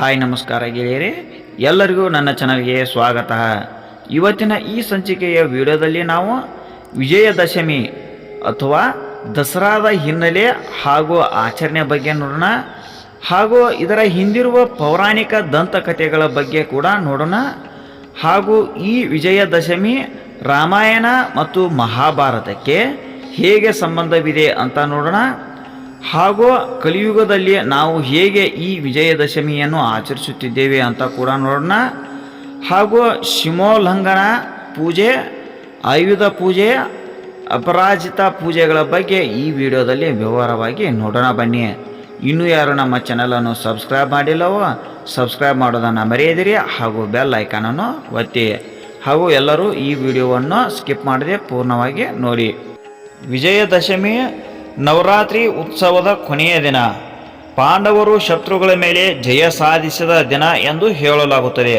Hi ನಮಸ್ಕಾರ ಗೆಳೆಯರೆ, ಎಲ್ಲರಿಗೂ ನನ್ನ ಚಾನಲ್ಗೆ ಸ್ವಾಗತ. ಇವತ್ತಿನ ಈ ಸಂಚಿಕೆಯ ವಿಡಿಯೋದಲ್ಲಿ ನಾವು ವಿಜಯದಶಮಿ ಅಥವಾ ದಸರಾದ ಹಿನ್ನೆಲೆ ಹಾಗೂ ಆಚರಣೆ ಬಗ್ಗೆ ನೋಡೋಣ. ಹಾಗೂ ಇದರ ಹಿಂದಿರುವ ಪೌರಾಣಿಕ ದಂತಕಥೆಗಳ ಬಗ್ಗೆ ಕೂಡ ನೋಡೋಣ. ಹಾಗೂ ಈ ವಿಜಯದಶಮಿ ರಾಮಾಯಣ ಮತ್ತು ಮಹಾಭಾರತಕ್ಕೆ ಹೇಗೆ ಸಂಬಂಧವಿದೆ ಅಂತ ನೋಡೋಣ. ಹಾಗೂ ಕಲಿಯುಗದಲ್ಲಿ ನಾವು ಹೇಗೆ ಈ ವಿಜಯದಶಮಿಯನ್ನು ಆಚರಿಸುತ್ತಿದ್ದೇವೆ ಅಂತ ಕೂಡ ನೋಡೋಣ. ಹಾಗೂ ಶಿಮೋಲ್ಲಂಘನ ಪೂಜೆ, ಆಯುಧ ಪೂಜೆ, ಅಪರಾಜಿತ ಪೂಜೆಗಳ ಬಗ್ಗೆ ಈ ವಿಡಿಯೋದಲ್ಲಿ ವಿವರವಾಗಿ ನೋಡೋಣ ಬನ್ನಿ. ಇನ್ನೂ ಯಾರು ನಮ್ಮ ಚಾನಲನ್ನು ಸಬ್ಸ್ಕ್ರೈಬ್ ಮಾಡಿಲ್ಲವೋ ಸಬ್ಸ್ಕ್ರೈಬ್ ಮಾಡೋದನ್ನು ಮರೆಯದಿರಿ ಹಾಗೂ ಬೆಲ್ ಐಕಾನನ್ನು ಒತ್ತಿ. ಹಾಗೂ ಎಲ್ಲರೂ ಈ ವಿಡಿಯೋವನ್ನು ಸ್ಕಿಪ್ ಮಾಡದೆ ಪೂರ್ಣವಾಗಿ ನೋಡಿ. ವಿಜಯದಶಮಿ ನವರಾತ್ರಿ ಉತ್ಸವದ ಕೊನೆಯ ದಿನ. ಪಾಂಡವರು ಶತ್ರುಗಳ ಮೇಲೆ ಜಯ ಸಾಧಿಸಿದ ದಿನ ಎಂದು ಹೇಳಲಾಗುತ್ತದೆ.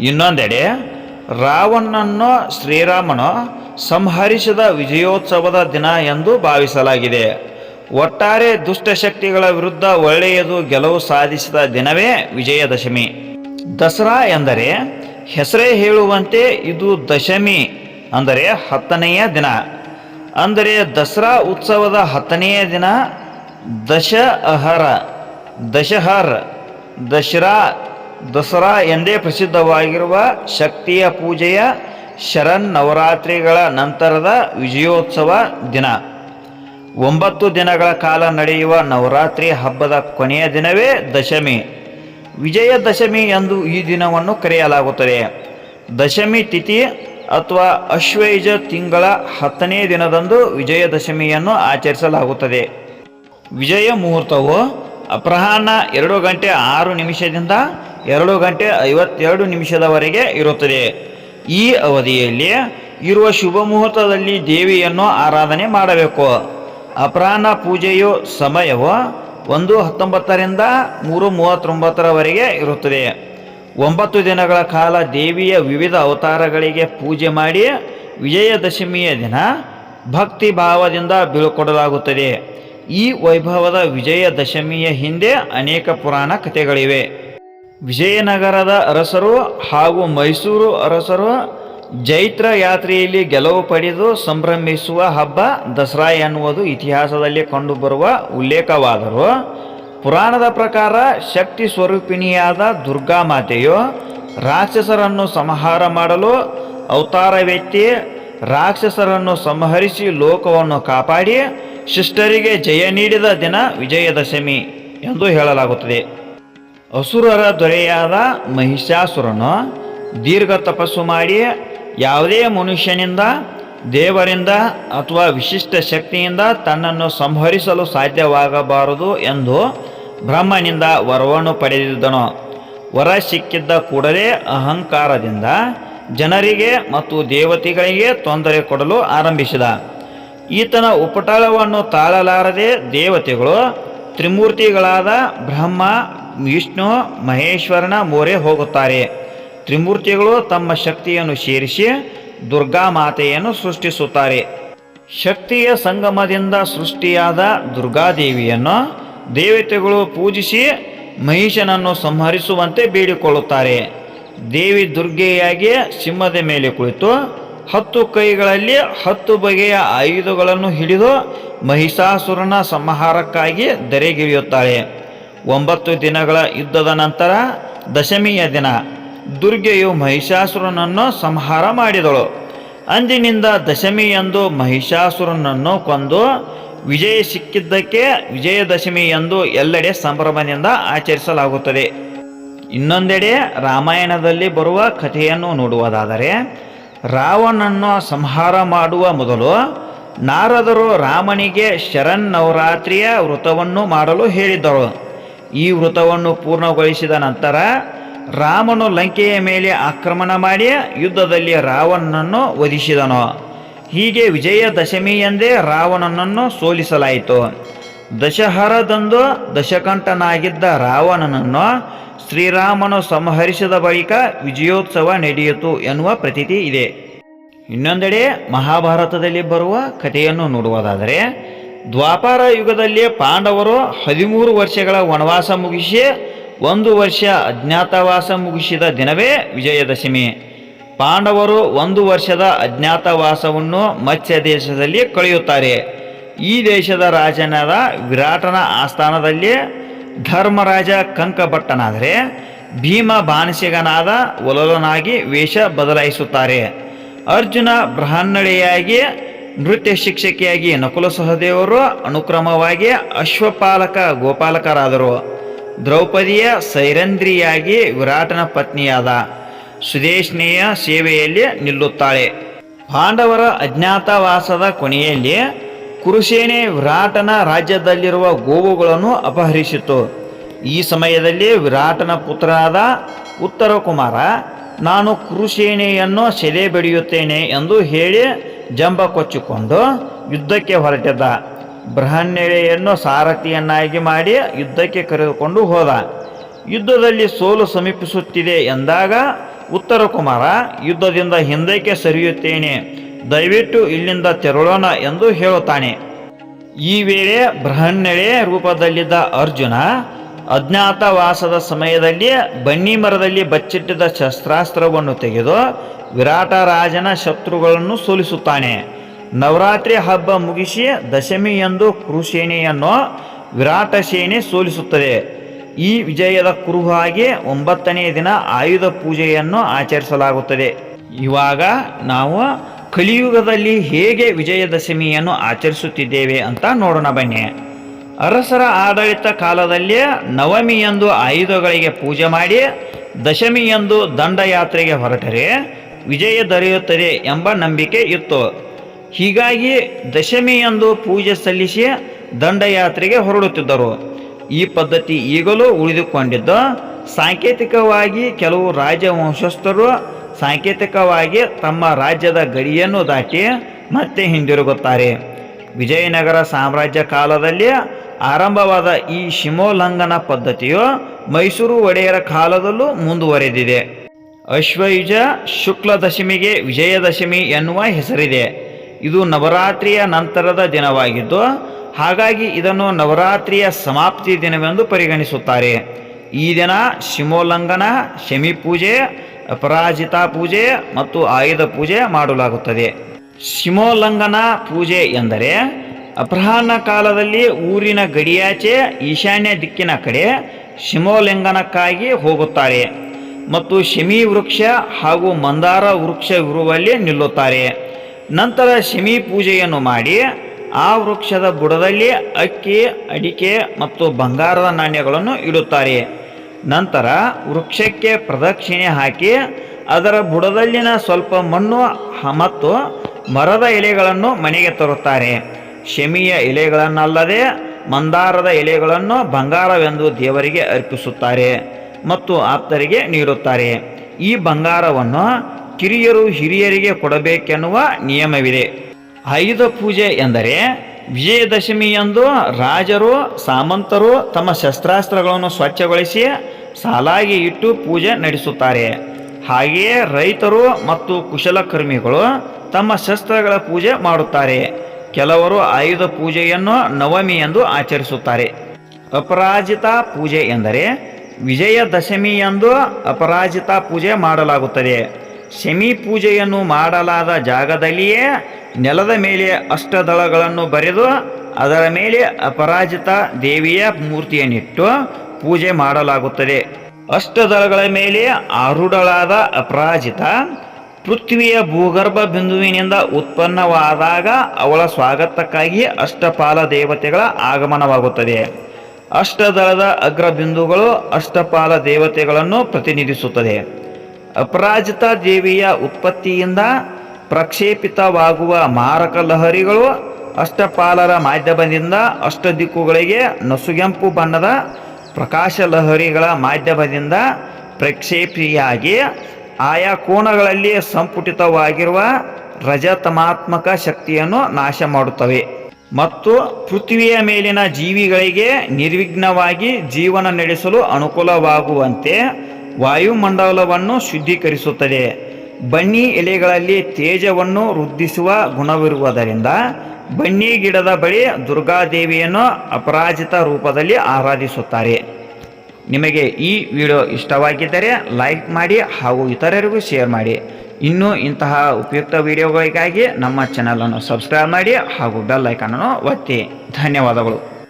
ಇನ್ನೊಂದೆಡೆ, ರಾವಣನನ್ನು ಶ್ರೀರಾಮನು ಸಂಹರಿಸಿದ ವಿಜಯೋತ್ಸವದ ದಿನ ಎಂದು ಭಾವಿಸಲಾಗಿದೆ. ಒಟ್ಟಾರೆ ದುಷ್ಟಶಕ್ತಿಗಳ ವಿರುದ್ಧ ಒಳ್ಳೆಯದು ಗೆಲುವು ಸಾಧಿಸಿದ ದಿನವೇ ವಿಜಯದಶಮಿ. ದಸರಾ ಎಂದರೆ ಹೆಸರೇ ಹೇಳುವಂತೆ ಇದು ದಶಮಿ, ಅಂದರೆ ಹತ್ತನೆಯ ದಿನ. ಅಂದರೆ ದಸರಾ ಉತ್ಸವದ ಹತ್ತನೆಯ ದಿನ ದಶ ದಶಹರ, ದಶಹರ್ ದಸರಾ ದಸರಾ ಎಂದೇ ಪ್ರಸಿದ್ಧವಾಗಿರುವ ಶಕ್ತಿಯ ಪೂಜೆಯ ಶರನ್ ನವರಾತ್ರಿಗಳ ನಂತರದ ವಿಜಯೋತ್ಸವ ದಿನ. ಒಂಬತ್ತು ದಿನಗಳ ಕಾಲ ನಡೆಯುವ ನವರಾತ್ರಿ ಹಬ್ಬದ ಕೊನೆಯ ದಿನವೇ ದಶಮಿ. ವಿಜಯದಶಮಿ ಎಂದು ಈ ದಿನವನ್ನು ಕರೆಯಲಾಗುತ್ತದೆ. ದಶಮಿ ತಿಥಿ ಅಥವಾ ಅಶ್ವಯುಜ ತಿಂಗಳ ಹತ್ತನೇ ದಿನದಂದು ವಿಜಯದಶಮಿಯನ್ನು ಆಚರಿಸಲಾಗುತ್ತದೆ. ವಿಜಯ ಮುಹೂರ್ತವು ಅಪರಾಹ್ನ ಎರಡು ಗಂಟೆ ಆರು ನಿಮಿಷದಿಂದ ಎರಡು ಗಂಟೆ ಐವತ್ತೆರಡು ನಿಮಿಷದವರೆಗೆ ಇರುತ್ತದೆ. ಈ ಅವಧಿಯಲ್ಲಿ ಇರುವ ಶುಭ ಮುಹೂರ್ತದಲ್ಲಿ ದೇವಿಯನ್ನು ಆರಾಧನೆ ಮಾಡಬೇಕು. ಅಪರಾಹ್ನ ಪೂಜೆಯು ಸಮಯವು ಒಂದು ಹತ್ತೊಂಬತ್ತರಿಂದ ಮೂರು ಮೂವತ್ತೊಂಬತ್ತರವರೆಗೆ ಇರುತ್ತದೆ. ಒಂಬತ್ತು ದಿನಗಳ ಕಾಲ ದೇವಿಯ ವಿವಿಧ ಅವತಾರಗಳಿಗೆ ಪೂಜೆ ಮಾಡಿ ವಿಜಯದಶಮಿಯ ದಿನ ಭಕ್ತಿ ಭಾವದಿಂದ ಬೀಳ್ಕೊಡಲಾಗುತ್ತದೆ. ಈ ವೈಭವದ ವಿಜಯದಶಮಿಯ ಹಿಂದೆ ಅನೇಕ ಪುರಾಣ ಕಥೆಗಳಿವೆ. ವಿಜಯನಗರದ ಅರಸರು ಹಾಗೂ ಮೈಸೂರು ಅರಸರು ಜೈತ್ರ ಯಾತ್ರೆಯಲ್ಲಿ ಗೆಲುವು ಪಡೆದು ಸಂಭ್ರಮಿಸುವ ಹಬ್ಬ ದಸರಾ ಎನ್ನುವುದು ಇತಿಹಾಸದಲ್ಲಿ ಕಂಡುಬರುವ ಉಲ್ಲೇಖವಾದರೂ ಪುರಾಣದ ಪ್ರಕಾರ ಶಕ್ತಿ ಸ್ವರೂಪಿಣಿಯಾದ ದುರ್ಗಾ ಮಾತೆಯು ರಾಕ್ಷಸರನ್ನು ಸಂಹಾರ ಮಾಡಲು ಅವತಾರವೆತ್ತಿ ರಾಕ್ಷಸರನ್ನು ಸಂಹರಿಸಿ ಲೋಕವನ್ನು ಕಾಪಾಡಿ ಶಿಷ್ಟರಿಗೆ ಜಯ ನೀಡಿದ ದಿನ ವಿಜಯದಶಮಿ ಎಂದು ಹೇಳಲಾಗುತ್ತದೆ. ಅಸುರರ ದೊರೆಯಾದ ಮಹಿಷಾಸುರನು ದೀರ್ಘ ತಪಸ್ಸು ಮಾಡಿ ಯಾವುದೇ ಮನುಷ್ಯನಿಂದ, ದೇವರಿಂದ ಅಥವಾ ವಿಶಿಷ್ಟ ಶಕ್ತಿಯಿಂದ ತನ್ನನ್ನು ಸಂಹರಿಸಲು ಸಾಧ್ಯವಾಗಬಾರದು ಎಂದು ಬ್ರಹ್ಮನಿಂದ ವರವನ್ನು ಪಡೆದಿದ್ದನು. ವರ ಸಿಕ್ಕಿದ್ದ ಕೂಡಲೇ ಅಹಂಕಾರದಿಂದ ಜನರಿಗೆ ಮತ್ತು ದೇವತೆಗಳಿಗೆ ತೊಂದರೆ ಕೊಡಲು ಆರಂಭಿಸಿದ. ಈತನ ಉಪಟಳವನ್ನು ತಾಳಲಾರದೆ ದೇವತೆಗಳು ತ್ರಿಮೂರ್ತಿಗಳಾದ ಬ್ರಹ್ಮ, ವಿಷ್ಣು, ಮಹೇಶ್ವರನ ಮೊರೆ ಹೋಗುತ್ತಾರೆ. ತ್ರಿಮೂರ್ತಿಗಳು ತಮ್ಮ ಶಕ್ತಿಯನ್ನು ಸೇರಿಸಿ ದುರ್ಗಾ ಮಾತೆಯನ್ನು ಸೃಷ್ಟಿಸುತ್ತಾರೆ. ಶಕ್ತಿಯ ಸಂಗಮದಿಂದ ಸೃಷ್ಟಿಯಾದ ದುರ್ಗಾದೇವಿಯನ್ನು ದೇವತೆಗಳು ಪೂಜಿಸಿ ಮಹಿಷನನ್ನು ಸಂಹರಿಸುವಂತೆ ಬೇಡಿಕೊಳ್ಳುತ್ತಾರೆ. ದೇವಿ ದುರ್ಗೆಯಾಗಿ ಸಿಂಹದ ಮೇಲೆ ಕುಳಿತು ಹತ್ತು ಕೈಗಳಲ್ಲಿ ಹತ್ತು ಬಗೆಯ ಆಯುಧಗಳನ್ನು ಹಿಡಿದು ಮಹಿಷಾಸುರನ ಸಂಹಾರಕ್ಕಾಗಿ ದರೆಗಿಳಿಯುತ್ತಾಳೆ ಒಂಬತ್ತು ದಿನಗಳ ಯುದ್ಧದ ನಂತರ ದಶಮಿಯ ದಿನ, ದುರ್ಗೆಯು ಮಹಿಷಾಸುರನನ್ನು ಸಂಹಾರ ಮಾಡಿದಳು. ಅಂದಿನಿಂದ ದಶಮಿ ಎಂದು ಮಹಿಷಾಸುರನನ್ನು ಕೊಂದು ವಿಜಯ ಸಿಕ್ಕಿದ್ದಕ್ಕೆ ವಿಜಯದಶಮಿ ಎಂದು ಎಲ್ಲೆಡೆ ಸಂಭ್ರಮದಿಂದ ಆಚರಿಸಲಾಗುತ್ತದೆ. ಇನ್ನೊಂದೆಡೆ ರಾಮಾಯಣದಲ್ಲಿ ಬರುವ ಕಥೆಯನ್ನು ನೋಡುವುದಾದರೆ, ರಾವಣನ್ನು ಸಂಹಾರ ಮಾಡುವ ಮೊದಲು ನಾರದರು ರಾಮನಿಗೆ ಶರನ್ ನವರಾತ್ರಿಯ ವ್ರತವನ್ನು ಮಾಡಲು ಹೇಳಿದ್ದರು. ಈ ವ್ರತವನ್ನು ಪೂರ್ಣಗೊಳಿಸಿದ ನಂತರ ರಾಮನು ಲಂಕೆಯ ಮೇಲೆ ಆಕ್ರಮಣ ಮಾಡಿ ಯುದ್ಧದಲ್ಲಿ ರಾವಣನನ್ನು ವಧಿಸಿದನು. ಹೀಗೆ ವಿಜಯದಶಮಿ ಎಂದೇ ರಾವಣನನ್ನು ಸೋಲಿಸಲಾಯಿತು. ದಶಹರದಂದು ದಶಕಂಠನಾಗಿದ್ದ ರಾವಣನನ್ನು ಶ್ರೀರಾಮನು ಸಂಹರಿಸಿದ ಬಳಿಕ ವಿಜಯೋತ್ಸವ ನಡೆಯಿತು ಎನ್ನುವ ಪ್ರತೀತಿ ಇದೆ. ಇನ್ನೊಂದೆಡೆ ಮಹಾಭಾರತದಲ್ಲಿ ಬರುವ ಕಥೆಯನ್ನು ನೋಡುವುದಾದರೆ, ದ್ವಾಪಾರ ಯುಗದಲ್ಲಿ ಪಾಂಡವರು ಹದಿಮೂರು ವರ್ಷಗಳ ವನವಾಸ ಮುಗಿಸಿ ಒಂದು ವರ್ಷ ಅಜ್ಞಾತವಾಸ ಮುಗಿಸಿದ ದಿನವೇ ವಿಜಯದಶಮಿ. ಪಾಂಡವರು ಒಂದು ವರ್ಷದ ಅಜ್ಞಾತವಾಸವನ್ನು ಮತ್ಸ್ಯ ದೇಶದಲ್ಲಿ ಕಳೆಯುತ್ತಾರೆ. ಈ ದೇಶದ ರಾಜನಾದ ವಿರಾಟನ ಆಸ್ಥಾನದಲ್ಲಿ ಧರ್ಮರಾಜ ಕಂಕಭಟ್ಟನಾದರೆ ಭೀಮ ಬಾಣಸಿಗನಾದ ಒಲಲನಾಗಿ ವೇಷ ಬದಲಾಯಿಸುತ್ತಾರೆ. ಅರ್ಜುನ ಬೃಹನ್ನಳೆಯಾಗಿ ನೃತ್ಯ ಶಿಕ್ಷಕಿಯಾಗಿ ನಕುಲ ಸಹದೇವರು ಅನುಕ್ರಮವಾಗಿ ಅಶ್ವಪಾಲಕ ಗೋಪಾಲಕರಾದರು. ದ್ರೌಪದಿಯ ಸೈರಂದ್ರಿಯಾಗಿ ವಿರಾಟನ ಪತ್ನಿಯಾದ ಸುದೇಶ್ನೆಯ ಸೇವೆಯಲ್ಲಿ ನಿಲ್ಲುತ್ತಾಳೆ. ಪಾಂಡವರ ಅಜ್ಞಾತವಾಸದ ಕೊನೆಯಲ್ಲಿ ಕುರುಸೇನೆ ವಿರಾಟನ ರಾಜ್ಯದಲ್ಲಿರುವ ಗೋವುಗಳನ್ನು ಅಪಹರಿಸಿತು. ಈ ಸಮಯದಲ್ಲಿ ವಿರಾಟನ ಪುತ್ರರಾದ ಉತ್ತರ ಕುಮಾರ ನಾನು ಕುರುಸೇನೆಯನ್ನು ಸೆಲೆ ಬೆಳೆಯುತ್ತೇನೆ ಎಂದು ಹೇಳಿ ಜಂಬ ಕೊಚ್ಚಿಕೊಂಡು ಯುದ್ಧಕ್ಕೆ ಹೊರಟಿದ್ದ. ಬೃಹನ್ನೆಳೆಯನ್ನು ಸಾರಥಿಯನ್ನಾಗಿ ಮಾಡಿ ಯುದ್ಧಕ್ಕೆ ಕರೆದುಕೊಂಡು ಹೋದ. ಯುದ್ಧದಲ್ಲಿ ಸೋಲು ಸಮೀಪಿಸುತ್ತಿದೆ ಎಂದಾಗ, ಉತ್ತರ ಕುಮಾರ, ಯುದ್ಧದಿಂದ ಹಿಂದಕ್ಕೆ ಸರಿಯುತ್ತೇನೆ. ದಯವಿಟ್ಟು ಇಲ್ಲಿಂದ ತೆರಳೋಣ ಎಂದು ಹೇಳುತ್ತಾನೆ. ಈ ವೇಳೆ ಬೃಹನ್ನೆಳೆ ರೂಪದಲ್ಲಿದ್ದ ಅರ್ಜುನ, ಅಜ್ಞಾತವಾಸದ ಸಮಯದಲ್ಲಿ ಬನ್ನಿ ಮರದಲ್ಲಿ ಬಚ್ಚಿಟ್ಟಿದ್ದ ಶಸ್ತ್ರಾಸ್ತ್ರವನ್ನು ತೆಗೆದು ವಿರಾಟ ರಾಜನ ಶತ್ರುಗಳನ್ನು ಸೋಲಿಸುತ್ತಾನೆ. ನವರಾತ್ರಿ ಹಬ್ಬ ಮುಗಿಸಿ ದಶಮಿಯಂದು ಕುರುಸೇನೆಯನ್ನು ವಿರಾಟ ಸೇನೆ ಸೋಲಿಸುತ್ತದೆ. ಈ ವಿಜಯದ ಕುರುಹಾಗಿ ಒಂಬತ್ತನೇ ದಿನ ಆಯುಧ ಪೂಜೆಯನ್ನು ಆಚರಿಸಲಾಗುತ್ತದೆ. ಇವಾಗ ನಾವು ಕಲಿಯುಗದಲ್ಲಿ ಹೇಗೆ ವಿಜಯದಶಮಿಯನ್ನು ಆಚರಿಸುತ್ತಿದ್ದೇವೆ ಅಂತ ನೋಡೋಣ ಬನ್ನಿ. ಅರಸರ ಆಡಳಿತ ಕಾಲದಲ್ಲಿ ನವಮಿಯಂದು ಆಯುಧಗಳಿಗೆ ಪೂಜೆ ಮಾಡಿ ದಶಮಿಯಂದು ದಂಡಯಾತ್ರೆಗೆ ಹೊರಟರೆ ವಿಜಯ ದೊರೆಯುತ್ತದೆ ಎಂಬ ನಂಬಿಕೆ ಇತ್ತು. ಹೀಗಾಗಿ ದಶಮಿಯಂದು ಪೂಜೆ ಸಲ್ಲಿಸಿ ದಂಡಯಾತ್ರೆಗೆ ಹೊರಡುತ್ತಿದ್ದರು. ಈ ಪದ್ಧತಿ ಈಗಲೂ ಉಳಿದುಕೊಂಡಿದ್ದು, ಸಾಂಕೇತಿಕವಾಗಿ ಕೆಲವು ರಾಜವಂಶಸ್ಥರು ಸಾಂಕೇತಿಕವಾಗಿ ತಮ್ಮ ರಾಜ್ಯದ ಗಡಿಯನ್ನು ದಾಟಿ ಮತ್ತೆ ಹಿಂದಿರುಗುತ್ತಾರೆ. ವಿಜಯನಗರ ಸಾಮ್ರಾಜ್ಯ ಕಾಲದಲ್ಲಿ ಆರಂಭವಾದ ಈ ಶಿಮೋಲ್ಲಂಘನ ಪದ್ಧತಿಯು ಮೈಸೂರು ಒಡೆಯರ ಕಾಲದಲ್ಲೂ ಮುಂದುವರೆದಿದೆ. ಅಶ್ವಯುಜ ಶುಕ್ಲ ದಶಮಿಗೆ ವಿಜಯದಶಮಿ ಎನ್ನುವ ಹೆಸರಿದೆ. ಇದು ನವರಾತ್ರಿಯ ನಂತರದ ದಿನವಾಗಿದ್ದು, ಹಾಗಾಗಿ ಇದನ್ನು ನವರಾತ್ರಿಯ ಸಮಾಪ್ತಿ ದಿನವೆಂದು ಪರಿಗಣಿಸುತ್ತಾರೆ. ಈ ದಿನ ಶಿಮೋಲ್ಲಂಘನ ಶಮಿ ಪೂಜೆ ಅಪರಾಜಿತ ಪೂಜೆ ಮತ್ತು ಆಯುಧ ಪೂಜೆ ಮಾಡಲಾಗುತ್ತದೆ. ಶಿಮೋಲ್ಲಂಘನ ಪೂಜೆ ಎಂದರೆ, ಅಪರಾಹ್ನ ಕಾಲದಲ್ಲಿ ಊರಿನ ಗಡಿಯಾಚೆ, ಈಶಾನ್ಯ ದಿಕ್ಕಿನ ಕಡೆ ಶಿಮೋಲಿಂಗನಕ್ಕಾಗಿ ಹೋಗುತ್ತಾರೆ ಮತ್ತು ಶಮಿ ವೃಕ್ಷ ಹಾಗೂ ಮಂದಾರ ವೃಕ್ಷವಿರುವಲ್ಲಿ ನಿಲ್ಲುತ್ತಾರೆ. ನಂತರ ಶಮಿ ಪೂಜೆಯನ್ನು ಮಾಡಿ ಆ ವೃಕ್ಷದ ಬುಡದಲ್ಲಿ ಅಕ್ಕಿ, ಅಡಿಕೆ ಮತ್ತು ಬಂಗಾರದ ನಾಣ್ಯಗಳನ್ನು ಇಡುತ್ತಾರೆ. ನಂತರ ವೃಕ್ಷಕ್ಕೆ ಪ್ರದಕ್ಷಿಣೆ ಹಾಕಿ ಅದರ ಬುಡದಲ್ಲಿನ ಸ್ವಲ್ಪ ಮಣ್ಣು ಮತ್ತು ಮರದ ಎಲೆಗಳನ್ನು ಮನೆಗೆ ತರುತ್ತಾರೆ. ಶಮಿಯ ಎಲೆಗಳನ್ನಲ್ಲದೆ ಮಂದಾರದ ಎಲೆಗಳನ್ನು ಬಂಗಾರವೆಂದು ದೇವರಿಗೆ ಅರ್ಪಿಸುತ್ತಾರೆ ಮತ್ತು ಆಪ್ತರಿಗೆ ನೀಡುತ್ತಾರೆ. ಈ ಬಂಗಾರವನ್ನು ಕಿರಿಯರು ಹಿರಿಯರಿಗೆ ಕೊಡಬೇಕೆನ್ನುವ ನಿಯಮವಿದೆ. ಆಯುಧ ಪೂಜೆ ಎಂದರೆ ವಿಜಯದಶಮಿಯಂದು ರಾಜರು, ಸಾಮಂತರು ತಮ್ಮ ಶಸ್ತ್ರಾಸ್ತ್ರಗಳನ್ನು ಸ್ವಚ್ಛಗೊಳಿಸಿ ಸಾಲಾಗಿ ಇಟ್ಟು ಪೂಜೆ ನಡೆಸುತ್ತಾರೆ. ಹಾಗೆಯೇ ರೈತರು ಮತ್ತು ಕುಶಲಕರ್ಮಿಗಳು ತಮ್ಮ ಶಸ್ತ್ರಗಳ ಪೂಜೆ ಮಾಡುತ್ತಾರೆ. ಕೆಲವರು ಆಯುಧ ಪೂಜೆಯನ್ನು ನವಮಿ ಎಂದು ಆಚರಿಸುತ್ತಾರೆ. ಅಪರಾಜಿತ ಪೂಜೆ ಎಂದರೆ ವಿಜಯದಶಮಿಯಂದು ಅಪರಾಜಿತ ಪೂಜೆ ಮಾಡಲಾಗುತ್ತದೆ. ಶಮಿ ಪೂಜೆಯನ್ನು ಮಾಡಲಾದ ಜಾಗದಲ್ಲಿಯೇ ನೆಲದ ಮೇಲೆ ಅಷ್ಟದಳಗಳನ್ನು ಬರೆದು ಅದರ ಮೇಲೆ ಅಪರಾಜಿತ ದೇವಿಯ ಮೂರ್ತಿಯನ್ನಿಟ್ಟು ಪೂಜೆ ಮಾಡಲಾಗುತ್ತದೆ. ಅಷ್ಟದಳಗಳ ಮೇಲೆ ಆರುಡಳಾದ ಅಪರಾಜಿತ ಪೃಥ್ವಿಯ ಭೂಗರ್ಭ ಬಿಂದುವಿನಿಂದ ಉತ್ಪನ್ನವಾದಾಗ ಅವಳ ಸ್ವಾಗತಕ್ಕಾಗಿ ಅಷ್ಟಪಾಲ ದೇವತೆಗಳ ಆಗಮನವಾಗುತ್ತದೆ. ಅಷ್ಟದಳದ ಅಗ್ರಬಿಂದುಗಳು ಅಷ್ಟಪಾಲ ದೇವತೆಗಳನ್ನು ಪ್ರತಿನಿಧಿಸುತ್ತದೆ. ಅಪರಾಜಿತ ದೇವಿಯ ಉತ್ಪತ್ತಿಯಿಂದ ಪ್ರಕ್ಷೇಪಿತವಾಗುವ ಮಾರಕ ಲಹರಿಗಳು ಅಷ್ಟಪಾಲರ ಮಾಧ್ಯಮದಿಂದ ಅಷ್ಟದಿಕ್ಕುಗಳಿಗೆ ನಸುಗೆಂಪು ಬಣ್ಣದ ಪ್ರಕಾಶ ಲಹರಿಗಳ ಮಾಧ್ಯಮದಿಂದ ಪ್ರಕ್ಷೇಪಿಯಾಗಿ ಆಯಾ ಕೋಣಗಳಲ್ಲಿ ಸಂಪುಟಿತವಾಗಿರುವ ರಜತಮಾತ್ಮಕ ಶಕ್ತಿಯನ್ನು ನಾಶ ಮಾಡುತ್ತವೆ. ಮತ್ತು ಪೃಥ್ವಿಯ ಮೇಲಿನ ಜೀವಿಗಳಿಗೆ ನಿರ್ವಿಘ್ನವಾಗಿ ಜೀವನ ನಡೆಸಲು ಅನುಕೂಲವಾಗುವಂತೆ ವಾಯುಮಂಡಲವನ್ನು ಶುದ್ಧೀಕರಿಸುತ್ತದೆ. ಬನ್ನಿ ಎಲೆಗಳಲ್ಲಿ ತೇಜವನ್ನು ವೃದ್ಧಿಸುವ ಗುಣವಿರುವುದರಿಂದ ಬನ್ನಿ ಗಿಡದ ಬಳಿ ದುರ್ಗಾದೇವಿಯನ್ನು ಅಪರಾಜಿತ ರೂಪದಲ್ಲಿ ಆರಾಧಿಸುತ್ತಾರೆ. ನಿಮಗೆ ಈ ವಿಡಿಯೋ ಇಷ್ಟವಾಗಿದ್ದರೆ ಲೈಕ್ ಮಾಡಿ ಹಾಗೂ ಇತರರಿಗೂ ಶೇರ್ ಮಾಡಿ. ಇನ್ನೂ ಇಂತಹ ಉಪಯುಕ್ತ ವಿಡಿಯೋಗಳಿಗಾಗಿ ನಮ್ಮ ಚಾನಲನ್ನು ಸಬ್ಸ್ಕ್ರೈಬ್ ಮಾಡಿ ಹಾಗೂ ಬೆಲ್ ಐಕಾನನ್ನು ಒತ್ತಿ. ಧನ್ಯವಾದಗಳು.